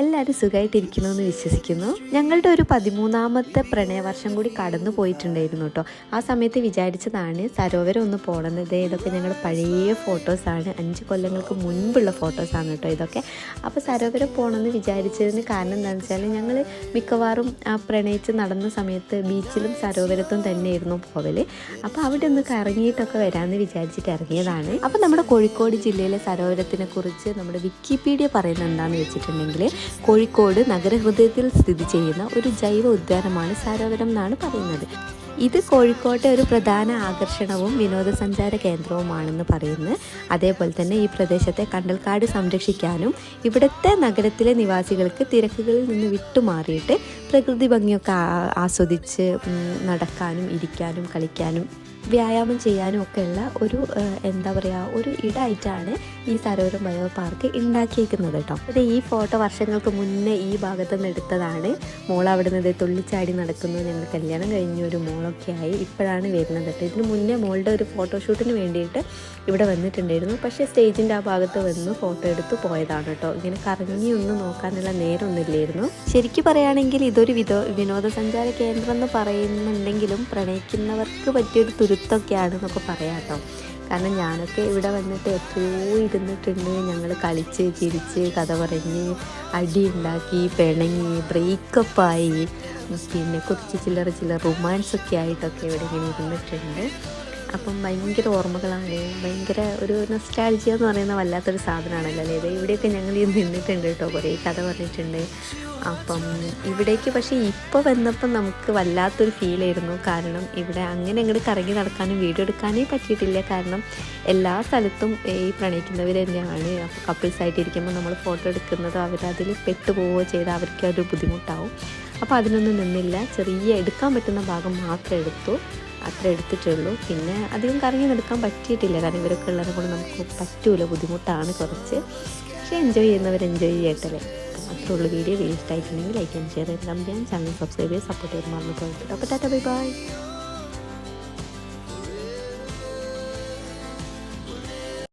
എല്ലാവരും സുഖമായിട്ടിരിക്കുന്നു എന്ന് വിശ്വസിക്കുന്നു ഞങ്ങളുടെ ഒരു പതിമൂന്നാമത്തെ പ്രണയവർഷം കൂടി കടന്നു പോയിട്ടുണ്ടായിരുന്നു കേട്ടോ ആ സമയത്ത് വിചാരിച്ചതാണ് സരോവരം ഒന്ന് പോകണമെന്നത് ഇതൊക്കെ ഞങ്ങൾ പഴയ ഫോട്ടോസാണ് അഞ്ച് കൊല്ലങ്ങൾക്ക് മുൻപുള്ള ഫോട്ടോസാണ് കേട്ടോ ഇതൊക്കെ അപ്പോൾ സരോവരം പോകണമെന്ന് വിചാരിച്ചതിന് കാരണം എന്താണെന്ന് വെച്ചാൽ ഞങ്ങൾ മിക്കവാറും ആ പ്രണയിച്ച് നടന്ന സമയത്ത് ബീച്ചിലും സരോവരത്തും തന്നെയായിരുന്നു പോവൽ അപ്പോൾ അവിടെ ഒന്ന് കറങ്ങിയിട്ടൊക്കെ വരാമെന്ന് വിചാരിച്ചിട്ട് ഇറങ്ങിയതാണ് അപ്പോൾ നമ്മുടെ കോഴിക്കോട് ജില്ലയിലെ സരോവരത്തിനെ കുറിച്ച് നമ്മുടെ വിക്കിപീഡിയ പറയുന്നത് എന്താണെന്ന് വെച്ചിട്ടുണ്ടെങ്കിൽ കോഴിക്കോട് നഗരഹൃദയത്തിൽ സ്ഥിതി ചെയ്യുന്ന ഒരു ജൈവ ഉദ്യാനമാണ് സാരോവരം എന്നാണ് പറയുന്നത് ഇത് കോഴിക്കോട്ടെ ഒരു പ്രധാന ആകർഷണവും വിനോദസഞ്ചാര കേന്ദ്രവുമാണെന്ന് പറയുന്നു അതേപോലെ തന്നെ ഈ പ്രദേശത്തെ കണ്ടൽക്കാട് സംരക്ഷിക്കാനും ഇവിടുത്തെ നഗരത്തിലെ നിവാസികൾക്ക് തിരക്കുകളിൽ നിന്ന് വിട്ടുമാറിയിട്ട് പ്രകൃതി ഭംഗിയൊക്കെ ആസ്വദിച്ച് നടക്കാനും ഇരിക്കാനും കളിക്കാനും വ്യായാമം ചെയ്യാനും ഒക്കെയുള്ള ഒരു എന്താ പറയുക ഒരു ഇടായിട്ടാണ് ഈ സരോവര മയോ പാർക്ക് ഉണ്ടാക്കിയേക്കുന്നത് കേട്ടോ അത് ഈ ഫോട്ടോ വർഷങ്ങൾക്ക് മുന്നേ ഈ ഭാഗത്തു നിന്ന് എടുത്തതാണ് മോൾ അവിടെ നിന്ന് തുള്ളിച്ചാടി നടക്കുന്നു ഞങ്ങൾ കല്യാണം കഴിഞ്ഞ ഒരു മോളൊക്കെ ആയി ഇപ്പോഴാണ് വരുന്നത് കേട്ടോ ഇതിന് മുന്നേ മോളുടെ ഒരു ഫോട്ടോഷൂട്ടിന് വേണ്ടിയിട്ട് ഇവിടെ വന്നിട്ടുണ്ടായിരുന്നു പക്ഷേ സ്റ്റേജിൻ്റെ ആ ഭാഗത്ത് വന്ന് ഫോട്ടോ എടുത്ത് പോയതാണ് കേട്ടോ ഇങ്ങനെ ഒന്ന് നോക്കാനുള്ള നേരമൊന്നുമില്ലായിരുന്നു ശരിക്കും പറയുകയാണെങ്കിൽ ഇതൊരു വിനോദസഞ്ചാര കേന്ദ്രം എന്ന് പറയുന്നുണ്ടെങ്കിലും പ്രണയിക്കുന്നവർക്ക് പറ്റിയൊരു തുരു എഴുത്തൊക്കെയാണ് എന്നൊക്കെ പറയാം കേട്ടോ കാരണം ഞാനൊക്കെ ഇവിടെ വന്നിട്ട് എത്രയോ ഇരുന്നിട്ടുണ്ട് ഞങ്ങൾ കളിച്ച് ചിരിച്ച് കഥ പറഞ്ഞ് ഉണ്ടാക്കി പിണങ്ങി ബ്രേക്കപ്പായി പിന്നെ കുറച്ച് ചില്ലറ ചില്ലറ റൊമാൻസൊക്കെ ആയിട്ടൊക്കെ ഇവിടെ ഇങ്ങനെ ഇരുന്നിട്ടുണ്ട് അപ്പം ഭയങ്കര ഓർമ്മകളാണ് ഭയങ്കര ഒരു നൊസ്റ്റാൾജിയ എന്ന് പറയുന്ന വല്ലാത്തൊരു സാധനമാണല്ലോ അല്ലേ ഇവിടെയൊക്കെ ഞങ്ങൾ നിന്നിട്ടുണ്ട് കേട്ടോ കുറേ കഥ പറഞ്ഞിട്ടുണ്ട് അപ്പം ഇവിടേക്ക് പക്ഷേ ഇപ്പോൾ വന്നപ്പോൾ നമുക്ക് വല്ലാത്തൊരു ഫീൽ ആയിരുന്നു കാരണം ഇവിടെ അങ്ങനെ അങ്ങോട്ട് കറങ്ങി നടക്കാനും വീഡിയോ എടുക്കാനേ പറ്റിയിട്ടില്ല കാരണം എല്ലാ സ്ഥലത്തും ഈ പ്രണയിക്കുന്നവർ തന്നെയാണ് അപ്പോൾ ആയിട്ടിരിക്കുമ്പോൾ നമ്മൾ ഫോട്ടോ എടുക്കുന്നതോ അവരതിൽ പെട്ടുപോവുകയോ ചെയ്താൽ അവർക്ക് ഒരു ബുദ്ധിമുട്ടാവും അപ്പോൾ അതിനൊന്നും നിന്നില്ല ചെറിയ എടുക്കാൻ പറ്റുന്ന ഭാഗം മാത്രം എടുത്തു അത്ര എടുത്തിട്ടുള്ളൂ പിന്നെ അധികം കറങ്ങി നടക്കാൻ പറ്റിയിട്ടില്ല കാരണം ഇവരൊക്കെ ഉള്ളത് കൊണ്ട് നമുക്ക് പറ്റൂല ബുദ്ധിമുട്ടാണ് കുറച്ച് പക്ഷേ എൻജോയ് ചെയ്യുന്നവർ എൻജോയ് ചെയ്യട്ടല്ലേ ഉള്ള വീഡിയോ വീഡിയോ ഇഷ്ടമായിട്ടുണ്ടെങ്കിൽ ലൈക്ക് ആൻഡ് ഷെയർ ചെയ്ത് ചെയ്യാൻ ചാനൽ സബ്സ്ക്രൈബ് ചെയ്യാൻ സപ്പോർട്ട് ചെയ്ത് മറന്നു പോയിട്ട് അപ്പോൾ ടാറ്റ ബൈ ബൈ